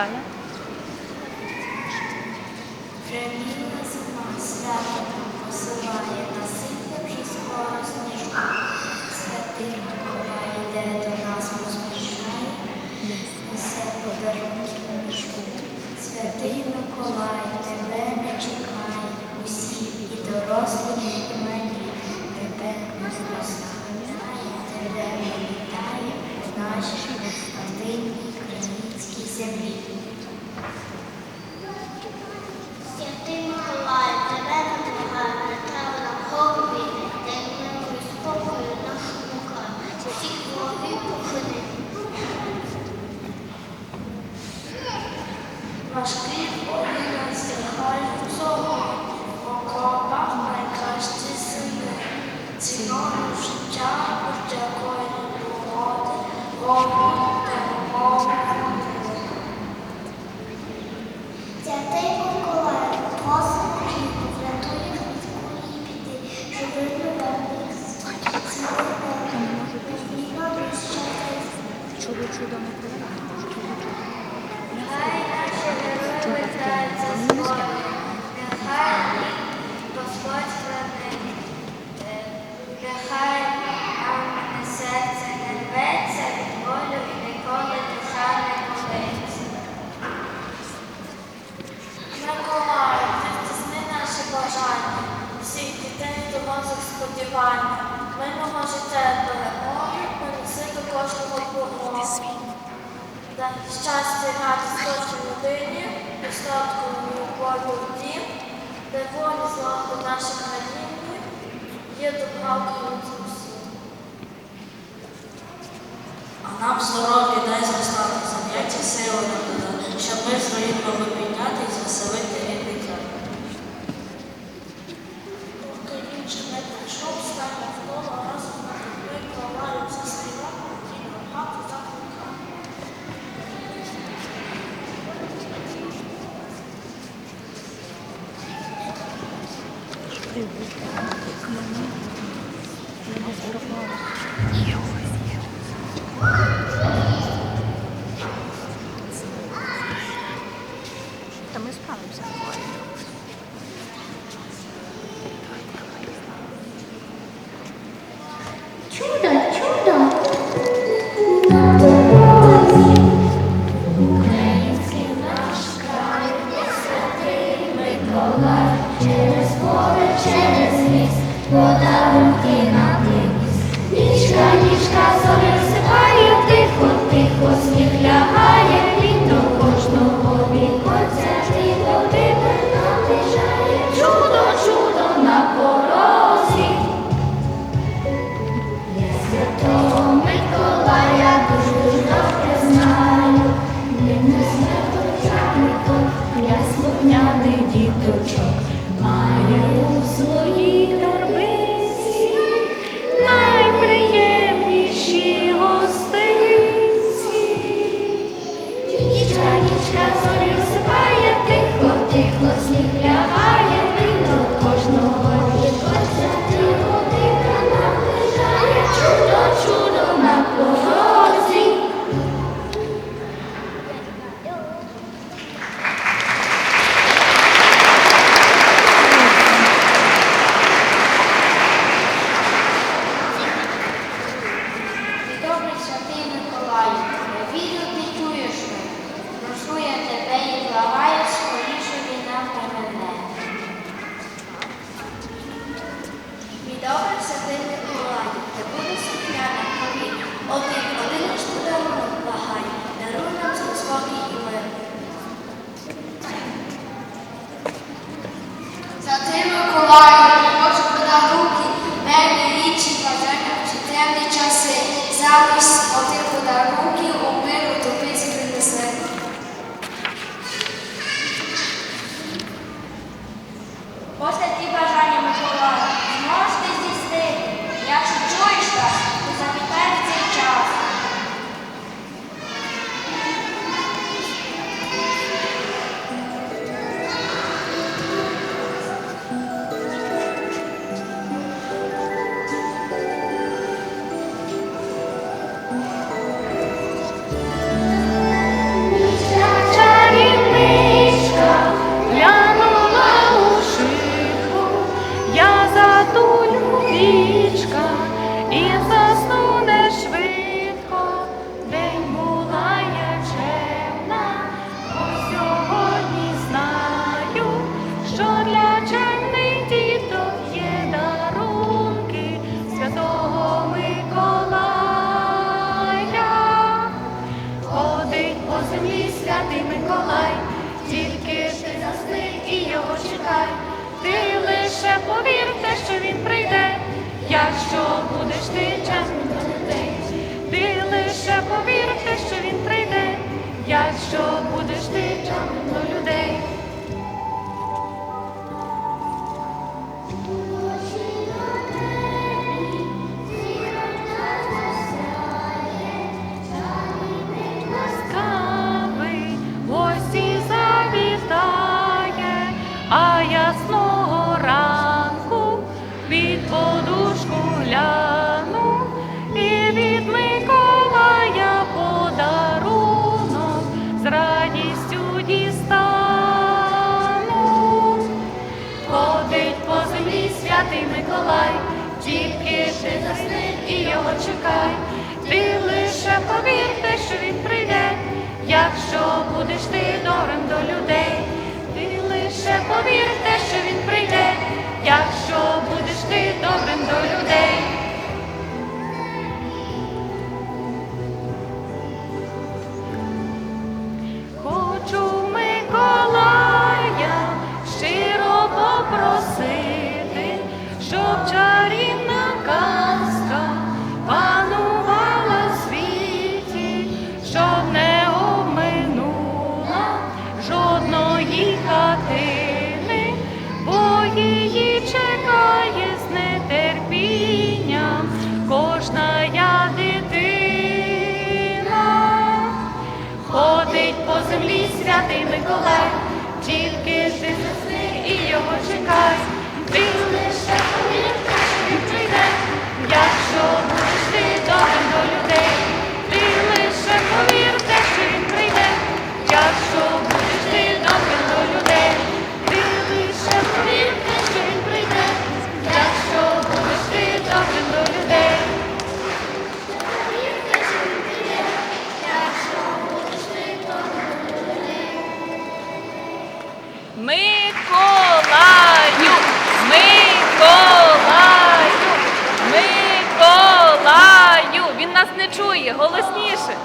tane. Frenini nasıl mahsulata чудо не Дай щастя мати сточій людині, достатку і Богу в дім, де волі злагоди наших країни, є добра всім. А нам здоров'я дай зростати заняття силами, щоб ми своїх вами підняти і звеселити. 就等 Миколай, тільки ти засни і його чекай, ти лише повірте, що він прийде, якщо будеш ти добрим до людей, ти лише повірте, що він прийде, якщо будеш ти добрим до людей. Хочу Миколая. Миколаю, Миколаю, Миколаю. Він нас не чує голосніше.